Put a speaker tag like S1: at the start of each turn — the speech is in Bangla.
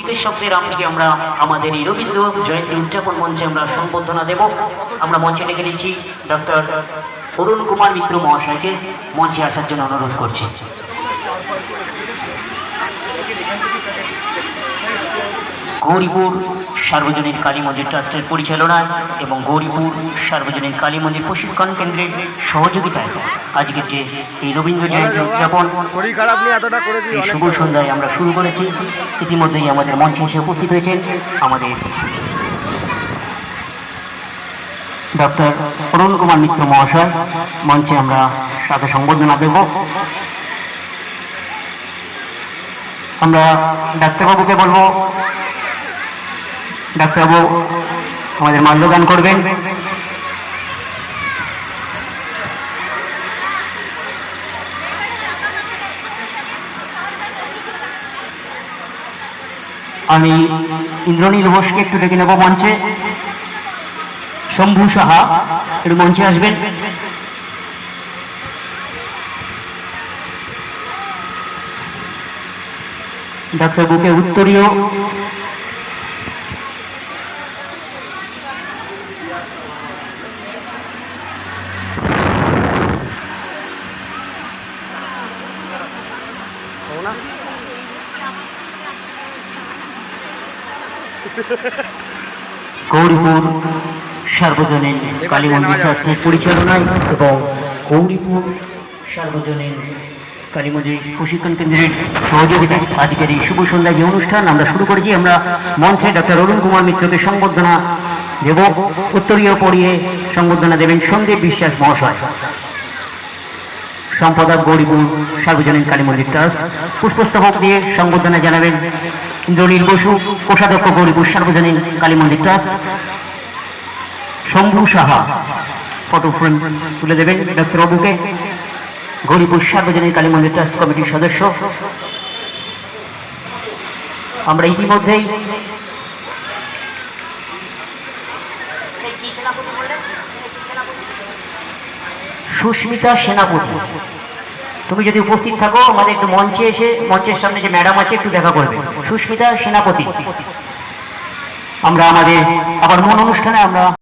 S1: চিকিৎসকদের আজকে আমরা আমাদের এই রবীন্দ্র জয়ন্তী উদযাপন মঞ্চে আমরা সম্বর্ধনা দেব। আমরা মঞ্চে ডেকে নিচ্ছি ডক্টর অরুণ কুমার মিত্র মহাশয়কে। মঞ্চে আসার জন্য অনুরোধ করছি। গৌরীপুর সার্বজনীন কালী মন্দির ট্রাস্টের পরিচালনায় এবং গৌরীপুর সার্বজনীন কালী মন্দির প্রশিক্ষণ কেন্দ্রের সহযোগিতায় আজকের যে এই রবীন্দ্র জয়ন্তী উদযাপন, এই শুভ সন্ধ্যায় আমরা শুরু করেছি। ইতিমধ্যেই আমাদের মঞ্চে এসে উপস্থিত হয়েছেন আমাদের ডক্টর অরুণ কুমার মিত্র মহাশয়। মঞ্চে আমরা সাথে সংবর্ধনা দেব। আমরা ডাক্তারবাবুকে বলব ডাক্তারবাবু আমাদের মাল্যদান করবেন। আমি ইন্দ্রনীল ঘোষকে একটু ডেকে নেব মঞ্চে। শম্ভু সাহা, একটু মঞ্চে আসবেন। ডাক্তার বুকে উত্তরীয়
S2: হব না?
S1: গৌরীপুর সার্বজনীন কালী মন্দির ট্রাস্টের পরিচালনায় এবং গৌরীপুর সার্বজনীন কালী মন্দির প্রশিক্ষণ কেন্দ্রের সহযোগিতায় আজকের এই শুভ সন্ধ্যায় যে অনুষ্ঠান আমরা শুরু করেছি আমরা মঞ্চে ডক্টর অরুণ কুমার মিত্রকে সংবর্ধনা দেব। উত্তরীয় পড়িয়ে সংবর্ধনা দেবেন সন্দীপ বিশ্বাস মহাশয়। সম্পাদক গৌরীপুর সার্বজনীন কালী মন্দির ট্রাস্ট। পুষ্পস্তবক দিয়ে সংবর্ধনা জানাবেন ইন্দ্রনীল বসু, কোষাধ্যক্ষ গৌরীপুর সার্বজনীন কালী মন্দির trust. Shambhu Saha photo frame তুলে দেবেন ডক্টর বাবুকে। গৌরীপুর সার্বজনীন কালী মন্দির ট্রাস্ট কমিটির সদস্য। আমরা ইতিমধ্যেই সুস্মিতা সেনাপতি। তুমি যদি উপস্থিত থাকো আমাদের একটু মঞ্চে এসে, মঞ্চের সামনে যে ম্যাডাম আছে, একটু দেখা করবে। সুস্মিতা সেনাপতি। আমরা আমাদের আবার মন অনুষ্ঠানে আমরা